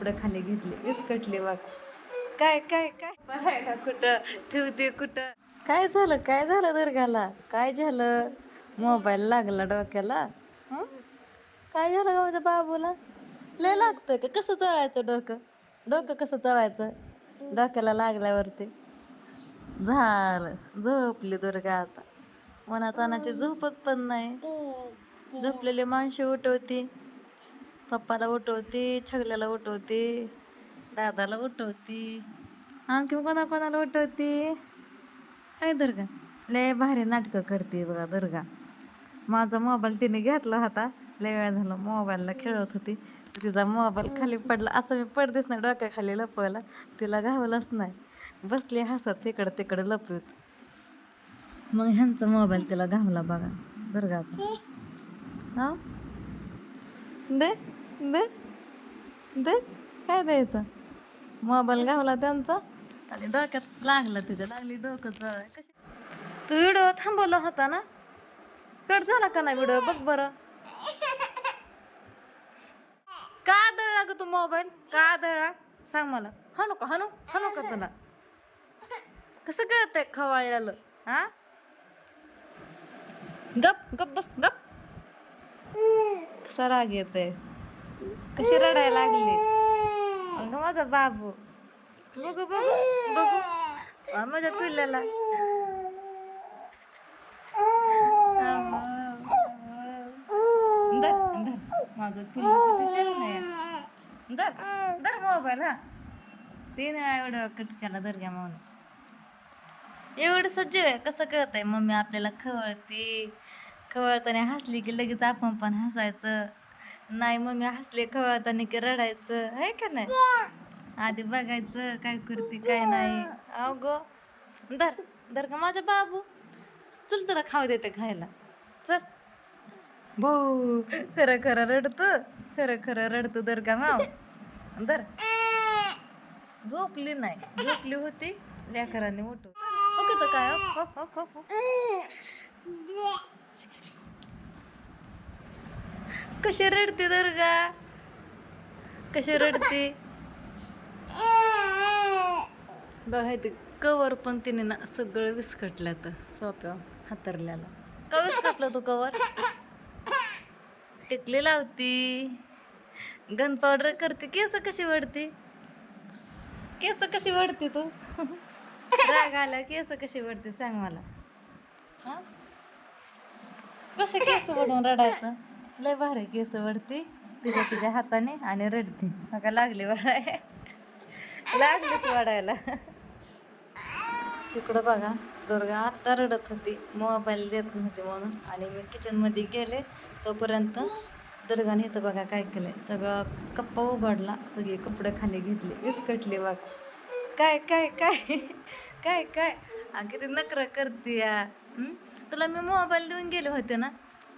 कपडे खाली घेतले. विस्कटले बघ काय काय काय? बघायला कुठं? ठेवते कुठं? काय झालं? काय झालं दर्गाला? काय झालं? मोबाईल लागला डोक्याला? काय झालं का माझ्या बाबूला? लय लागतंय का? कसं चढायचं डोकं? डोकं कसं चढायचं डोक्याला लागल्यावरती. झालं. झोपली दुर्गा आता. मनात अनाची झोपत पण नाही. झोपलेली माणसे उठवती. पप्पाला उठवते छगल्याला उठवते दादाला उठवते. आणखी कोणा कोणाला उठवती? काय दुर्गा. लय भारी नाटकं करते बघा दुर्गा. माझा मोबाईल तिने घेतला होता. लय वेळ झाला मोबाईलला खेळत होती. तिचा मोबाईल खाली पडला. असं मी पडदेच नाही डोक्याखाली लपवायला तिला घावलंच नाही. बसली हसत तिकडं तिकडं लपवत. मग ह्यांचा मोबाईल तिला घावला बघा दुर्गाचा. हा? दे. दे. दे. काय द्यायचं? मोबाईल घावला त्यांचा. आणि डोक्यात लागलं तिच्या लागली डोकं चळ कशी? तू व्हिडिओ थांबवला होता ना? कट झाला का नाही व्हिडिओ? बघ बरं. का दळला ग तू मोबाईल? का दळला सांग मला. हनु का हनु हनु का तुला. कसं कळतंय खवाळल्यालं हा? गप गप बस गप. कसा राग येतोय? कशी रडायला लागली? अगं माझा बाबू. बघू बघू बघू. माझ्या पिल्ल्याला धर धर. माझं पिल्लू किती शहाणं आहे. धर धर मोबाईल हा. ते नाही एवढं कटक्याला धर घ्या म्हणून. एवढं सज्ज आहे कसं कळतंय? मम्मी आपल्याला खवळते. खवळताना हसली की लगेच आपण पण हसायचं. नाही मम्मी हसले खवळताना की रडायचं आहे का नाही? आधी बघायचं काय करते काय नाही. अहो गो धर धर का माझा बाबू? चल तुला खाऊ देते खायला. चल. भाऊ खरं खरं रडतो खरं खरं रडतो दर का माव? धर. झोपली नाही झोपली होती लेकरांनी उठव ओके तर काय. कशी रडते दुर्गा? कशी रडते? बघा ते कवर पण तिने ना सगळं विस्कटलं तर सोप्या हातरल्याला. का विस्कटला तू कवर? टिकली लावती. गन पावडर करते केस कशी वडती केस कशी वडते तू? राग आला केस कशी वडते सांग मला. हा? कसं केस वडून रडायचं? लय भारी केस वरती. तिच्या तिच्या हाताने आणि रडते. नका लागली वाढाय लागलीच वाढायला तिकडं बघा दुर्गा आत्ता रडत होती. मोबाईल देत नव्हती म्हणून. आणि मी किचनमध्ये गेले तोपर्यंत दुर्गाने इथं बघा काय केलंय. सगळं कप्पा उघडला सगळे कपडे खाली घेतले विस्कटले बघ. काय काय काय? काय काय? आ, किती नकरा करते या तुला मी मोबाईल देऊन गेले होते ना?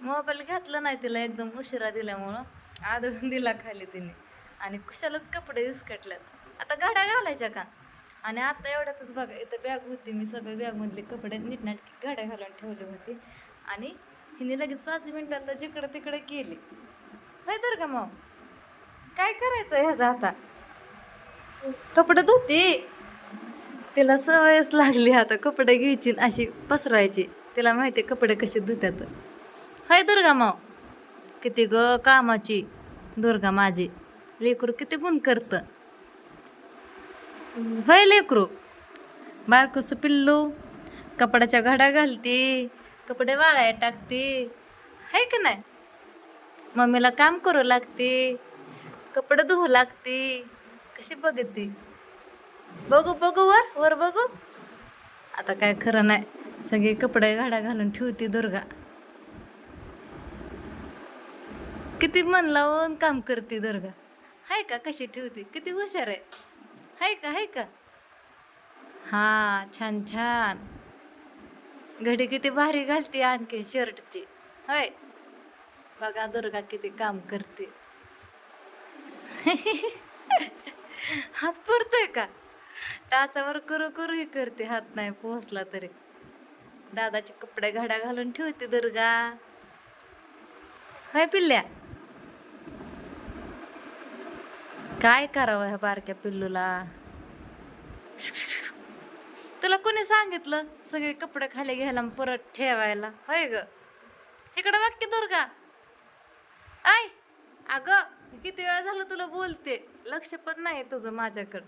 मोबाईल घातला नाही तिला एकदम उशिरा दिल्यामुळं. आदळून दिला खाली तिने. आणि कुशालाच कपडे विस्कटल्यात. आता गाड्या घालायच्या का? आणि आता एवढ्यातच बघा इथं बॅग होती मी सगळे बॅगमधले कपडे नीटनाटकी गाड्या घालून ठेवले होते. आणि हिने लगेच पाच मिनिटात जिकडं तिकडे केली. होय तर का मग काय करायचं ह्याचा आता? कपडे धुती. तिला सवयच लागली आता कपडे घ्यायची अशी पसरायची. तिला माहिती आहे कपडे कसे धुत्यात. होय दुर्गा माव किती ग कामाची दुर्गा माझी. लेकरू किती गुण करतं. होय लेकरू. बारकोचं पिल्लू कपड्याच्या घड्या घालते कपडे वाळाय टाकते. आहे का नाही? मम्मीला काम करू लागते कपडे धुवू लागते. कशी बघते? बघू बघू वर वर बघू. आता काय खरं नाही. सगळे कपडे घाड्या घालून ठेवते दुर्गा. किती मन लावून काम करते दुर्गा. हाय का? कशी ठेवते? किती हुशार आहे. हाय का? हाय का? हा छान छान. घडी किती भारी घालते आणखी शर्टची. होय. बघा दुर्गा किती काम करते. हात पुरतोय का? टाचावर करू करू करते हात नाही पोहोचला तरी. दादाचे कपडे घड्या घालून ठेवते दुर्गा. हाय पिल्ल्या काय करावं ह्या बारक्या पिल्लूला? तुला कोणी सांगितलं सगळे कपडे खाली घ्यायला परत ठेवायला? होय ग. इकडं वाक्य दुर्गा. आय अग किती वेळा झालं तुला बोलते? लक्ष पण नाही तुझं माझ्याकडं.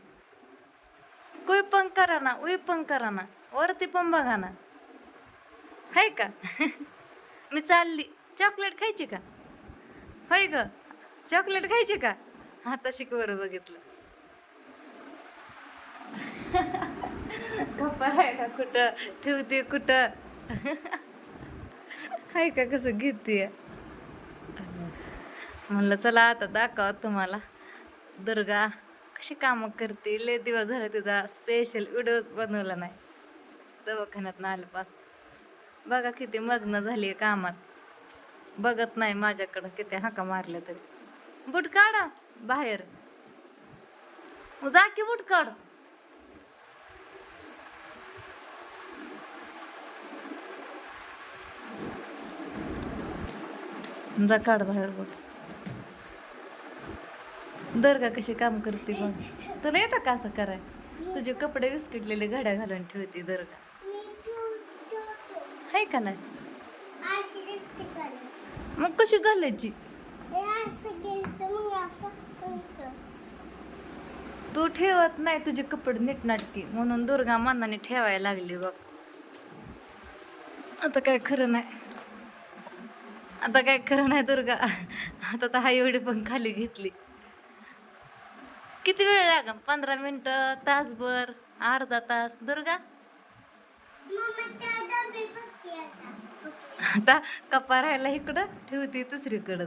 कोई पण करा ना उई पण करा ना वरती पण बघा ना. हाय का? मी चालली. चॉकलेट खायची का? होय ग. चॉकलेट खायची का? आता शिकवर बघितलं. कपार आहे का? कुठं? ठेवते कुठं? आहे का कसं घेते? म्हणलं चला आता दाखव तुम्हाला. दुर्गा कशी कामं करते? लय दिवस झाला तिचा स्पेशल व्हिडिओ बनवला नाही. दवाखान्यात आल्यापास बघा किती मग्न झाली कामात. बघत नाही माझ्याकडं किती हाका मारल्या तरी. बूट काढा. बाहेर. जा की काढ जा काढ बाहेर बघ दर्गा कशी काम करते बघ. तुला येतं का असं कराय? तुझे कपडे विस्कटलेले घड्या घालून ठेवते दर्गा. आहे का नाही? मग कशी घालायची? तू ठेवत नाही तुझे कपडे नीटनाटकी म्हणून दुर्गा मनाने ठेवायला लागली बघ. आता काय खरं नाही. आता काय खरं नाही दुर्गा. आता तर हा एवढी पण खाली घेतली. किती वेळ लाग पंधरा मिनिटं तासभर अर्धा तास. दुर्गा? आता. कपा राहायला इकडं ठेवते दुसरीकडं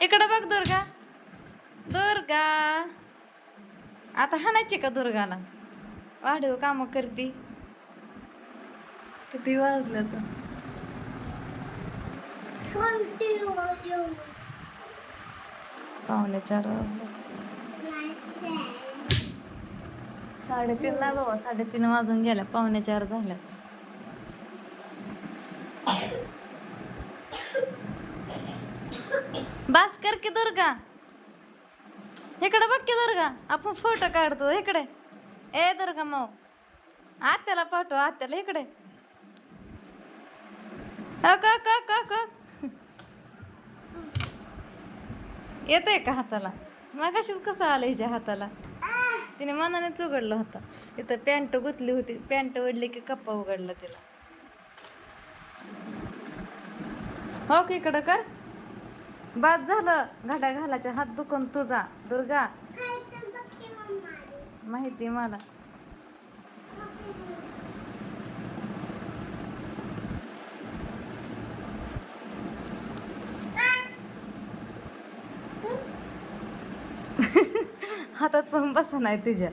इकडं बघ दुर्गा. दुर्गा. आता हाणायची का दुर्गाला? वाढीव काम करते. किती वाजलं तर पावणे चार साडेतीन नाही बाबा साडेतीन वाजून गेल्या. पावणे चार झाल्या बास कर की दुर्गा. इकडे बघ की दुर्गा. आपण फोटो काढतो इकडे. ए दुर्गा मऊ. आत्याला पाठव आत्याला इकडे. अ, क, क, क, क. का हाताला? मग कसं आलं हिच्या हाताला? तिने मनानेच उघडलं होतं. इथं पॅन्ट गुतली होती. पॅन्ट ओढली की कप्पा उघडला तिला. हो इकडं कर. बाद झालं घाड्या घालाच्या हात दुखून तुझा. दुर्गा. माहिती मला. हातात पण बसा नाही तुझ्या